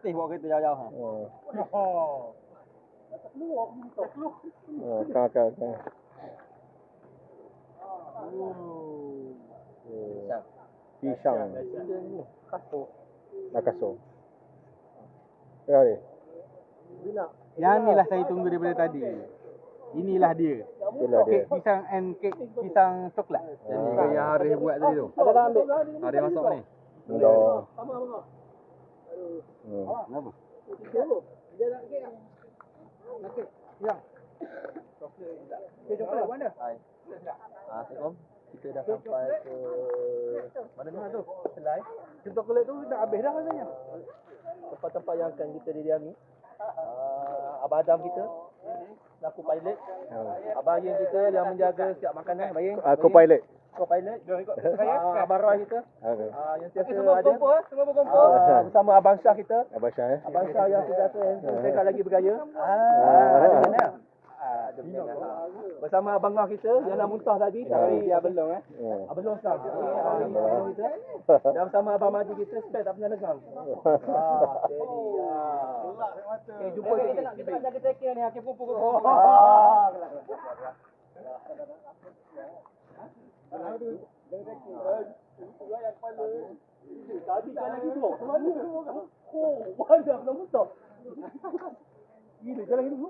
Latih bawa kereta jauh-jauh. ha. Oh. Oh. Oh, kan kan kan. Oh. Oh. Pisang. Nakaso. Ya ni. Yang ni lah saya tunggu daripada tadi. Inilah dia. Itulah dia. Kek pisang and kek pisang coklat. Yang ni yang Arif buat tadi tu. Ada dah ambil. Arif masak ni. Hmm. Kenapa? Hai. Ah, Assalamualaikum. Kita dah sampai ke mana ni tu? Selai. Contoh kulit tu dah habis dah rasanya. Tempat-tempat yang akan kita didiami. Uh, Abang Adam kita Selaku pilot Abang Aying kita yang menjaga setiap makanan Abang Aying Aku pilot. Kau pilot uh, Abang Roy kita Okay. uh, Yang setiap ada Semua berkumpul Ah. Bersama Abang Syah kita Abang Syah eh. Abang Syah yang sudah tu Saya lagi bergaya Ah. ada mana? Ah, ada mana? Bersama Abang Ngah kita Yang dah muntah tadi Tapi dia belum eh. Abang Long Syah Abang kita Dan bersama Abang Madi kita Spek tak pernah legang Ah, steady ah. Okay, jumpa kita. Kita nak jaga tackle ni, kumpul kumpul. Ah. Tadi kan lagi tu. Mana tu? Oh, banyak nak muntah. Gila, jalan gitu.